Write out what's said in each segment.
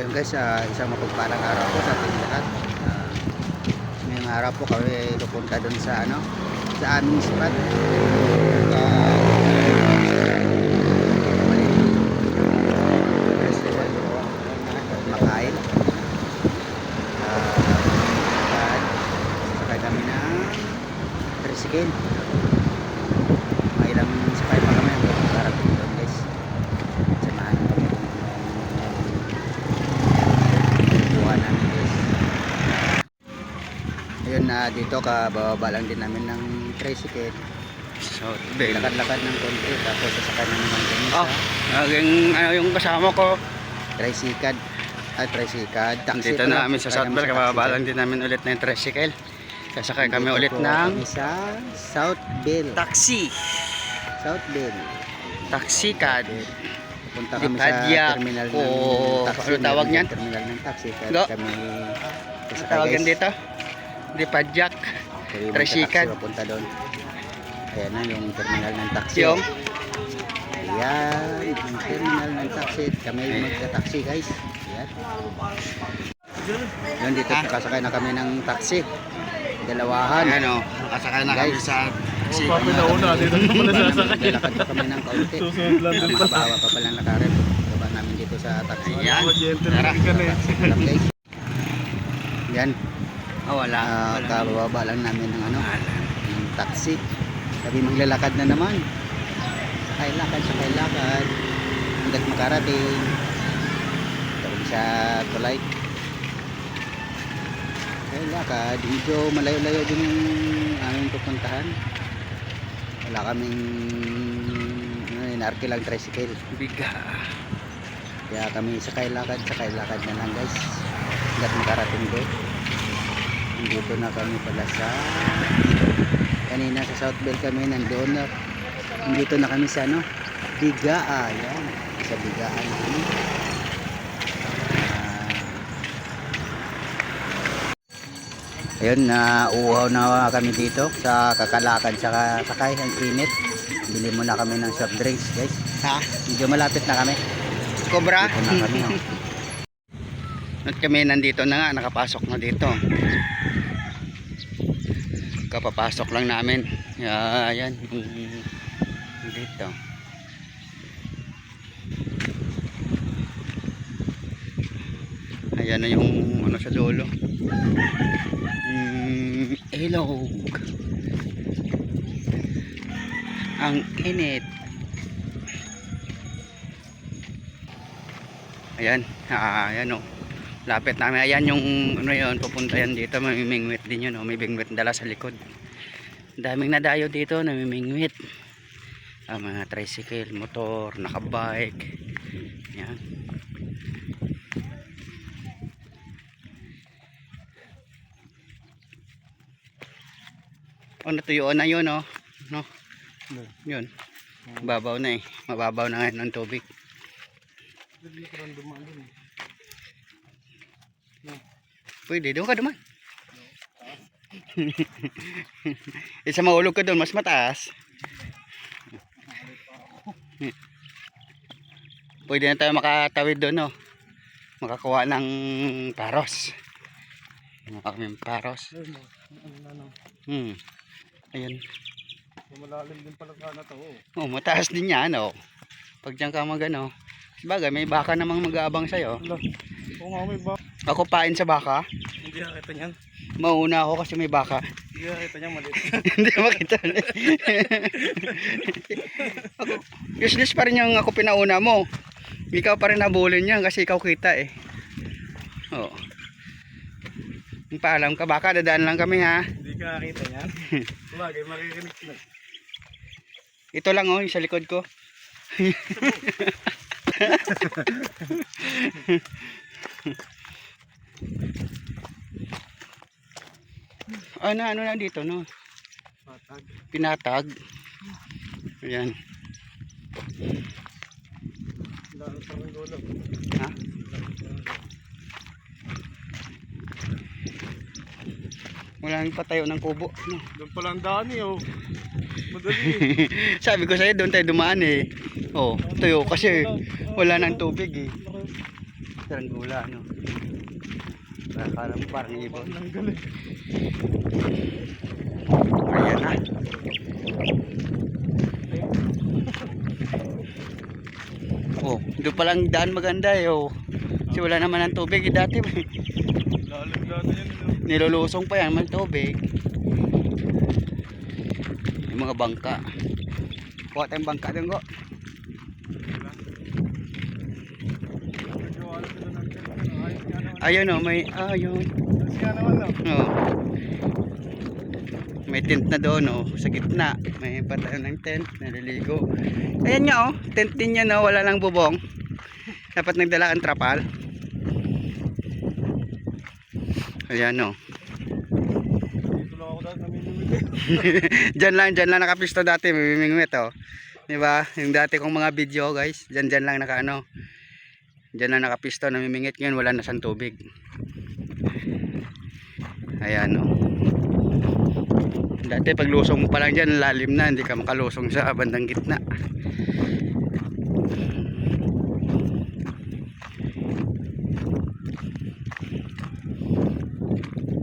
Ayun guys, ah, isang mapagpalang araw po sa ating lahat. Ah, ngayong araw po kami pupunta doon sa ano, sa aming spot. Ah, festival. Makain. Ah, sakay kami ng tricycle. Mga ilang sakay pa kami hanggang makarating doon guys. Samahan niyo kami kuha namin guys. Ayun na dito kabababa lang din namin ng tricycle. So. Lakad-lakad ng konti tapos sasakay na naman kami Oh, sa naging ano yung kasama ko. tricycle. Ay, tricycle. Taxi Dito na kami sa Southbell. kami sa Kababa taxi. lang din namin ulit na yung tricycle. Sasakay kami Dito ulit po ng kami sa Southville. taxi. Southville. Taxi card. Punta kami sa padyak terminal ng o taxi. ano tawag niyan? Terminal ng taxi. Kaya Go. kami sasakay, tawagan guys. dito? Di Tricycle. taxi papunta doon. Ayan na yung terminal ng taxi. Yung Ayan, yung terminal ng taxi. Kami yung magta-taxi guys. Ayan. Yun, dito Ah. nakasakay na kami ng taxi. Dalawahan. ano, nakasakay na kami sa taxi. Papi na una, dito na pala sasakay. Lalakad pa kami ng kaunti. Susunod lang pala. Makabawa pa pala nakarep. Baba namin dito sa taxi. Ayan. Tara. na. Alam guys. Yan, Oh, wala. ah, wala. kabababa lang namin ng ano, ng taxi. Sabi maglalakad na naman. Sakay lakad, sakay lakad. Hanggat makarating. Tawag sa tulay. Sakay lakad. Medyo malayo-layo din yung aming pupuntahan. Wala kaming ano, inarki lang tricycle. Biga. Kaya kami sakay lakad, sakay lakad na lang guys. Hanggat makarating doon. Dito na kami pala sa kanina sa South Bell kami nandoon na dito na kami sa ano Bigaa yan sa Bigaan kami Ah. ayun na uhaw na kami dito sa kakalakad sa sakay ang init bili muna kami ng soft drinks guys Ha? medyo malapit na kami Cobra? dito na kami oh. At kami nandito na nga, nakapasok na dito. Kapapasok lang namin. Ya, Ayan, dito. Ayan na yung ano sa dulo. Mm, ilog. Ang init. Ayan, ah, ayan o. Lapit namin. Ayan yung ano yun, pupunta yan dito. Mamimingwit din yun. Oh. May bingwit dala sa likod. Daming nadayo dito, namimingwit. Ah, mga tricycle, motor, nakabike. Yan. Oh, natuyuan na yun, oh. No? Yun. Babaw na eh. Mababaw na ngayon ng tubig. Pwede, doon ka duman. Isa mahulog ka doon, mas mataas. Pwede na tayo makatawid doon, no? Makakuha ng paros. Makakuha kami ng paros. Hmm. Ayun. Malalim din pala sana to. oh. Oh, mataas din yan, oh. Pag diyan ka mag ano. Bagay, may baka namang mag-aabang sa'yo. Oo nga may ba? Ako pain sa baka. Hindi nakita niyan. Mauna ako kasi may baka. Hindi nakita niyan maliit. Hindi makita. ako, useless pa rin yung ako pinauna mo. Ikaw pa rin nabulin yan kasi ikaw kita eh. Oo. Yung paalam ka, baka dadaan lang kami ha. Hindi ka nakita niyan. Bagay, makikinig na. Ito lang oh, yung sa likod ko. Ano, ano na dito, no? Patag. Pinatag. Ayan. Ha? Wala nang patayo ng kubo. No? Doon pala ang daan eh oh. Madali. Sabi ko sa'yo, doon tayo dumaan eh. Oh, tuyo kasi wala nang tubig eh. Taranggula, ano. Mo parang ibon. Ang. Ayan na. Oh, doon palang daan maganda eh. Oh. Kasi wala naman ng tubig eh, dati. Nilulusong pa yan, may tubig. Yung mga bangka. Kuha tayong bangka doon ko. Medyo alam sila ng tent. ano, Ayos nga naman. Ayun oh, may, ayun. Ayos nga naman no. Oh. May tent na doon oh, sa gitna. May patayo ng tent, naliligo. Ayan nga oh, tent din yan oh, wala lang bubong. Dapat nagdala ang trapal. Ayan oh. Diyan lang, diyan lang nakapisto dati, may mimingwit oh. 'Di ba? Yung dati kong mga video, guys, diyan diyan lang naka ano. Diyan lang nakapisto namimingit ngayon wala na siyang tubig. Ayan oh. Dati paglusong mo pa lang diyan, lalim na, hindi ka makalusong sa bandang gitna.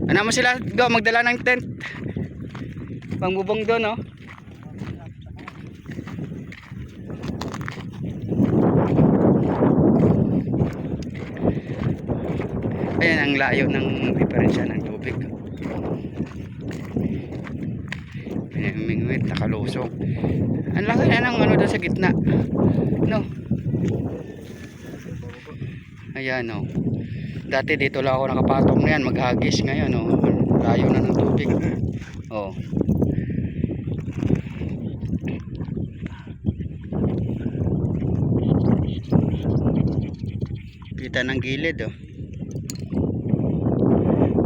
Ano mo sila, go magdala ng tent. Pangbubong doon, oh. Ang layo ng diferensya ng tubig. Ayan, mingwit, nakalusong. Ang laki na ng ano doon sa gitna. No. Ayan, oh. Dati dito lang ako nakapatong na yan, maghagis ngayon, oh. Layo na ng tubig. Oh. Kita ng gilid oh.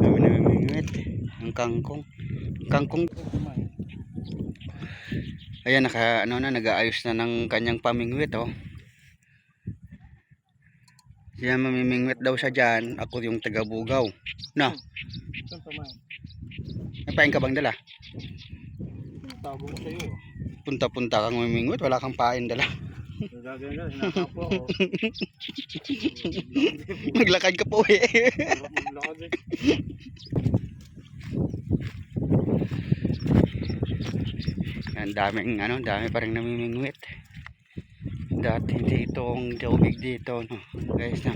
Kami namimingwit. Ang kangkong. Kangkong. Ayan, naka, ano na, nag-aayos na ng kanyang pamingwit oh. Siya mamimingwit daw siya dyan. Ako yung. No, pa man? may paing ka bang dala? Sa'yo. Punta-punta kang mamimingwit, wala kang pain dala. Maglakad ka po eh. Ang daming ano, dami pa rin namimingwit. Dati dito ang tubig dito, no. Guys, no.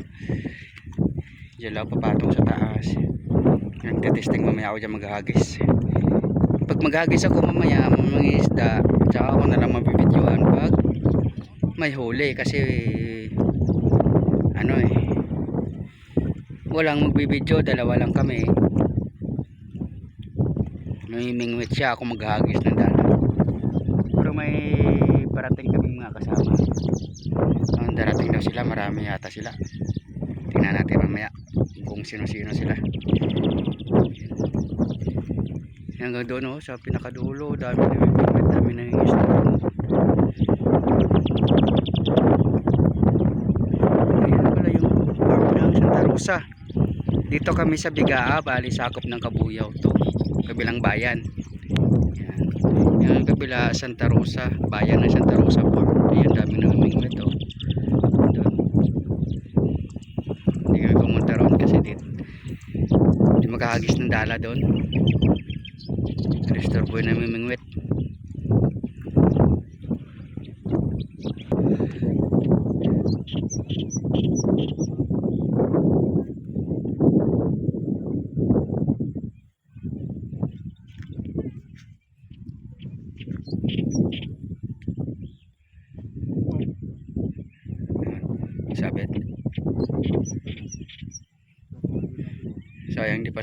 Diyan lang papatong sa taas. Nagtitesting mamaya ako dyan maghagis. Pag maghagis ako mamaya, mga isda, tsaka ako na lang mabibidyoan pag may huli kasi ano eh walang magbibidyo, dalawa lang kami namimingwit siya ako maghagis ng dala may parating kami mga kasama ang darating daw sila marami yata sila tingnan natin mamaya kung sino-sino sila hanggang doon oh, sa pinakadulo dami namimingwit dami na yung isda Ayan pala yung farm ng Santa Rosa. Dito kami sa Bigaa, bali sakop ng Kabuyaw to. Kabilang bayan. Ang kabila Santa Rosa, bayan ng Santa Rosa Farm. Ayan dami ng umingwit to. Doon. Hindi kami pumunta roon kasi dito. Hindi makahagis ng dala doon. Restore boy na mimingwit.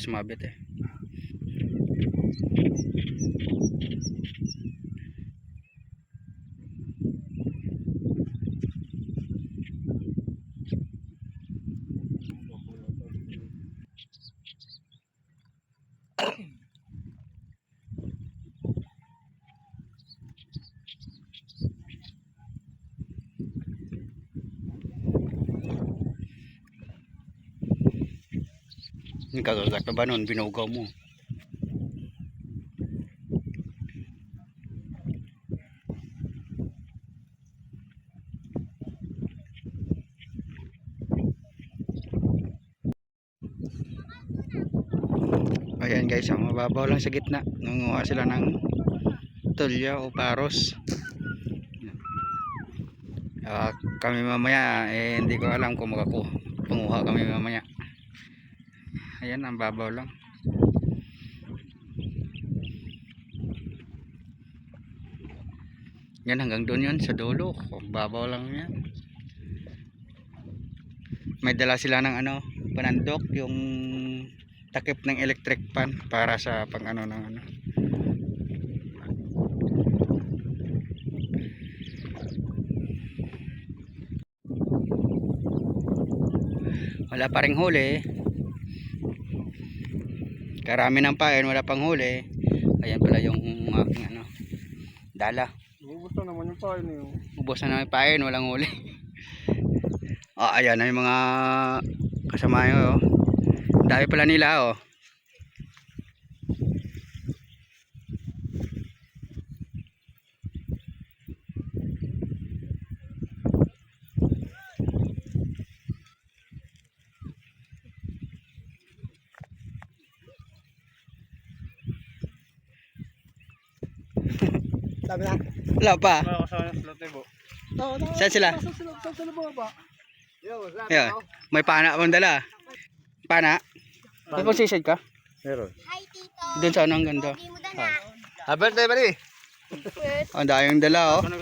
Sumabit eh. Kagagata ba nun? Binugaw mo. Ayan guys, ang mababaw lang sa gitna. Nanguha sila ng tulya o paros. Uh, kami mamaya, eh, hindi ko alam kung makakuha. Panguha kami mamaya. Ayan, ang babaw lang. Yan hanggang doon yun sa dulo. Babaw lang yan. May dala sila ng ano, panandok, yung takip ng electric pan para sa pang ano ng ano. Wala pa ring huli. Karami ng pain, wala pang huli. Ayan pala yung aking ano, dala. Ubus na naman yung pain oh. Ubos na namin pain, walang huli. Ah, ayan na yung mga kasama nyo. Oh. Dami pala nila oh. Sabi na. Wala pa. Wala ko sa slot eh, bo. Saan sila? Saan sila up? Ayan. May pana akong dala. Pana? May position ka? Meron. Doon sa anong ganda. Habang tayo ba rin? Ang dayong dala oh. Ano?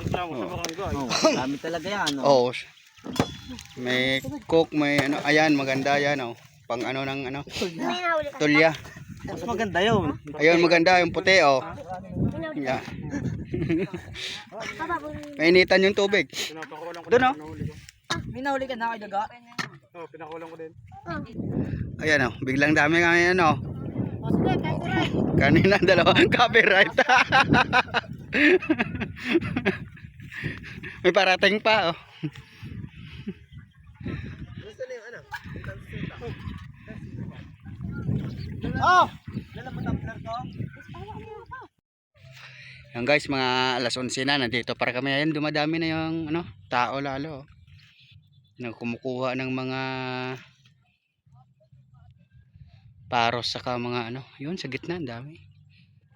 Oh, dami talaga yan. Oh. Oo. May cook, may ano, ayan, maganda yan oh. Pang ano ng ano, tulya. Mas maganda yun. Ayun, maganda yung puti oh. Yeah. Mainitan yung tubig. Doon, oh. pinahuli ko. May nahuli ka na kay Daga? Oo, pinakawalan ko din. Ayan oh, biglang dami kami ano. Kanina dalawang copyright. May parating pa oh. Oh! Yan guys, mga alas 11 na, nandito para kami. Ayan, dumadami na yung ano, tao lalo. oh. Na kumukuha ng mga paros saka mga ano, yun sa gitna, ang dami.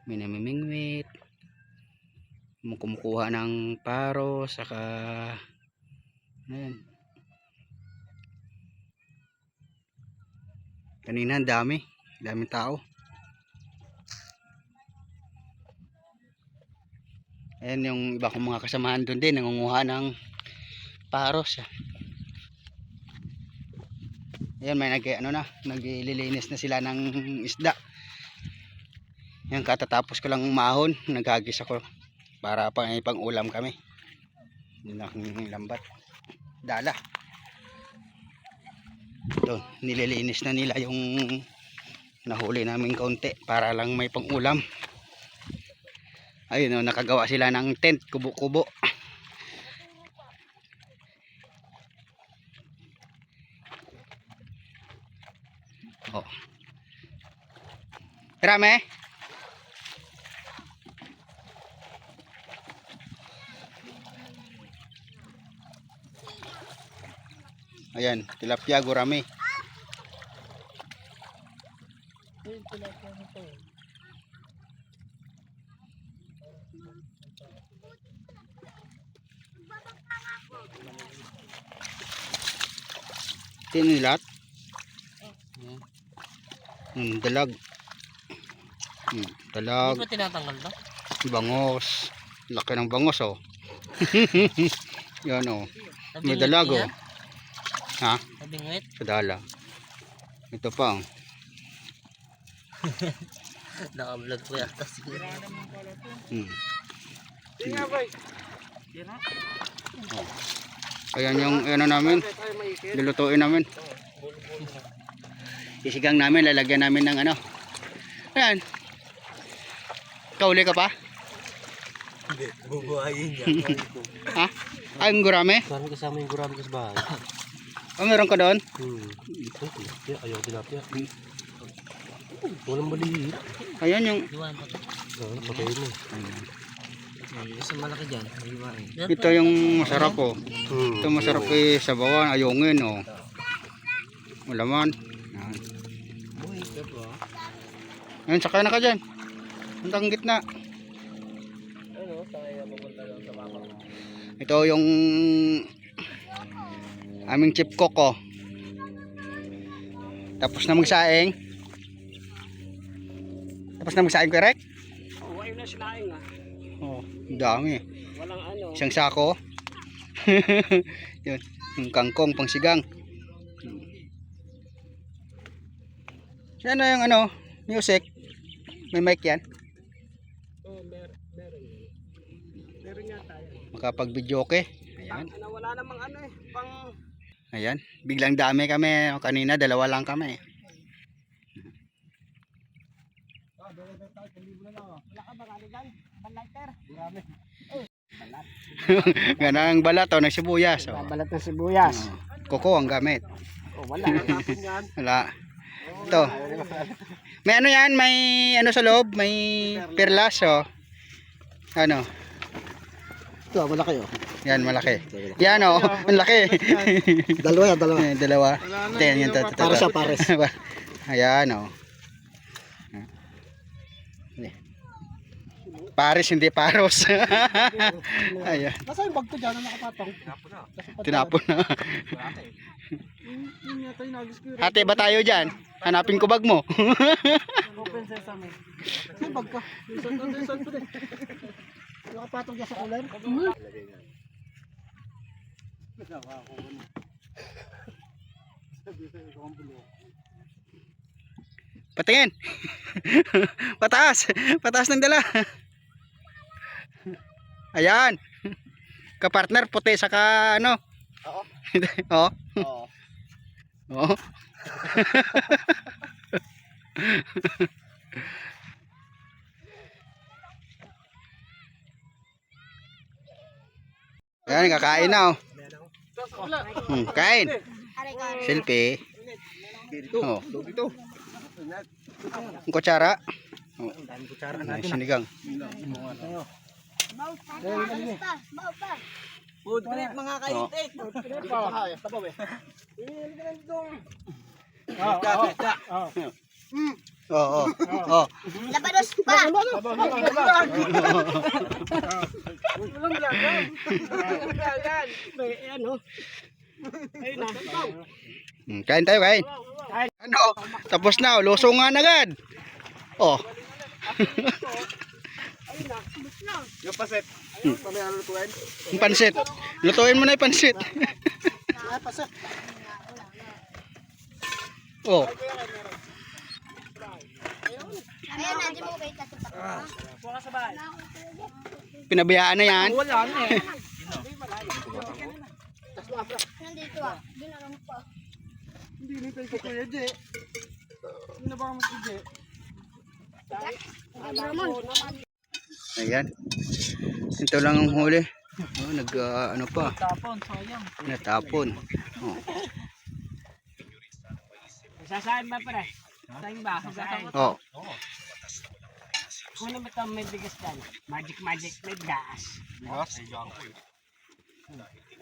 May namimingwit. Kumukuha ng paros saka ayan. Kanina ang dami, daming tao. Ayan yung iba kong mga kasamahan doon din, nangunguha ng paros. Ayan, may nag, ano na, naglilinis na sila ng isda. Yan, katatapos ko lang umahon, naghagis ako para pang, ulam kami. Yun ang lambat. Dala. Doon, nililinis na nila yung nahuli namin kaunti para lang may pang ulam. Ayun, oh, nakagawa sila ng tent, kubo-kubo. Oh. Rame? Ayan, tilapia gurame. Tinilat. Hmm, dalag. Hmm, dalag. Hindi tinatanggal na? Bangos. Laki ng bangos oh. Yan oh. May dalag oh. Ha? Nabingwit? Sa dala. Ito pa oh. Naka-vlog ko yata siguro. Hmm. Sige nga, boy. Ayan yung ano namin. Lulutuin namin. Isigang namin, lalagyan namin ng ano. Ayan. Kauli ka pa? Hindi, bubuhayin niya. Ha? Ay, ang gurame? Parang kasama yung gurami ko sa bahay. Oh, meron ka doon? Hmm. Ito, tilapia. Ayaw tilapia. Walang maliit. Ayan yung... Iwan pa to. Oo, patay mo. Isang malaki dyan. Iwan. Ito yung masarap oh. Hmm. Ito masarap eh, sabawan, ayungin oh. Malaman. Yan. Po. Ayun, sakay na ka dyan. Hanggang gitna. Ano, sa. Ito yung aming chip coco. Tapos na magsaing. Tapos na magsaing correct? Oo, ayun na sinaing ah. Oh, ang dami. Walang ano. Isang sako. Yun, yung kangkong pangsigang. Yan na yung ano, music. May mic yan. Oo, mer meron. Meron. Makapag-video okay. Ayan. Wala namang ano eh. Pang... Ayan. Biglang dami kami. Kanina dalawa lang kami. Wala ka bang ano dyan? Panlighter? Marami. Ganang balat o, ng sibuyas. O. Balat ng sibuyas. Koko ang gamit. Oh, wala. Wala. Ito. May ano yan, may ano sa loob, may perlas o. Ano? Ito, wala kayo. Yan, malaki. Yan o, ang laki. Dalawa yan, dalawa. Dalawa. Ito yan, yan. ito. sa pares. Ayan o. Paris, hindi paros. Ayan, Nasa yung bag ko dyan na nakapatong? tinapon na. Ko. Ate, ba tayo dyan? Hanapin ko bag mo. Open sesame. Saan bag ka? Saan ka? Saan ka? Nakapatong dyan sa ulan? Patingin. Pataas. Pataas ng dala. Ayan. Kapartner, puti saka ano. Oo. Oo. Oo. Oo. Ayan, kakain na oh. Hmm, kain. Selfie. Oh. Kutsara. Oh. Sinigang. Food trip mga kaitik. Tabaw eh. Oo. Oh, oh. Labanos pa. Walang gagan. Walang gagan. May ano. Ayun na. Kain tayo, kain. Ano? Tapos na, oh. lusungan agad. Oh. Yung paset. Ayun, mamaya lutuin. Yung pansit. Lutuin mo na yung pansit. Ay. Oh. Tatapak. Buka sa bahay. Pinabayaan na yan. Wala na eh. Nandito ah. Ginaram pa. Hindi nito yung kuya J. Hindi na baka mas J. Ayan. Ito lang ang huli. Oh, nag ah, ano pa, Tapon, sayang. natapon. Oh. Sasahin ba pare? Sasahin ba? Sasahin. Oh. Kung naman ito may bigas dyan. Magic magic may gas. Bigas?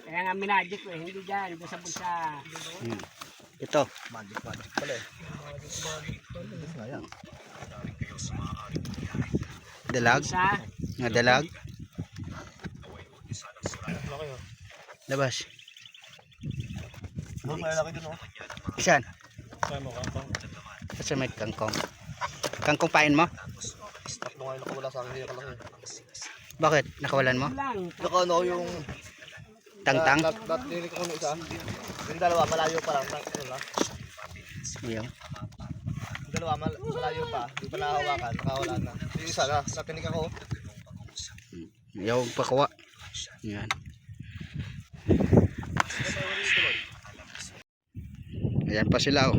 Kaya nga minagic ko eh. Hindi dyan. Doon sa bulsa. Hmm. Ito. Magic magic pala eh. Dalag. Nga dalag. Labas. Oh, may laki dun oh. Isan. Saan mo kantong? Kasi may kangkong. Kangkong pain mo? Takbo ngayon nakawala sa akin. Eh. Bakit? Nakawalan mo? Naka ano yung Tangtang? dinig ko ng isa. Yung dalawa malayo pa lang, tang ano lang. Ayaw. Yung dalawa mal malayo pa, di pa nahawakan, nakawala na. Yung isa na, sa tinig ako. Ayaw pakuha. Yan. Ayan pa sila oh.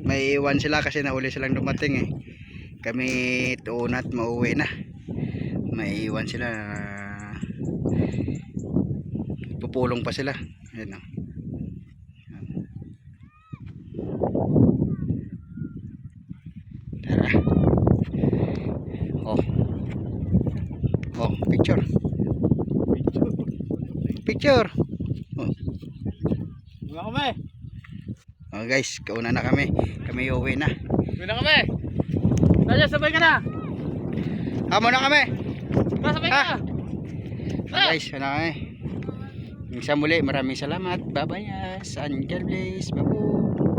May iwan sila kasi nahuli silang dumating eh. Kami tuunat mauwi na. May iwan sila. Pupulong pa sila. Ayan oh. Tara. Oh. Oh, picture. Picture. Oh. Mga kami. Oh guys, kauna na kami. Kami uwi na. Uwi na kami. Dayas. sabay ka na. Amo na kami. Sabay ka. Guys, ano kami. Sa muli, maraming salamat. Babayas. And God bless. Babu.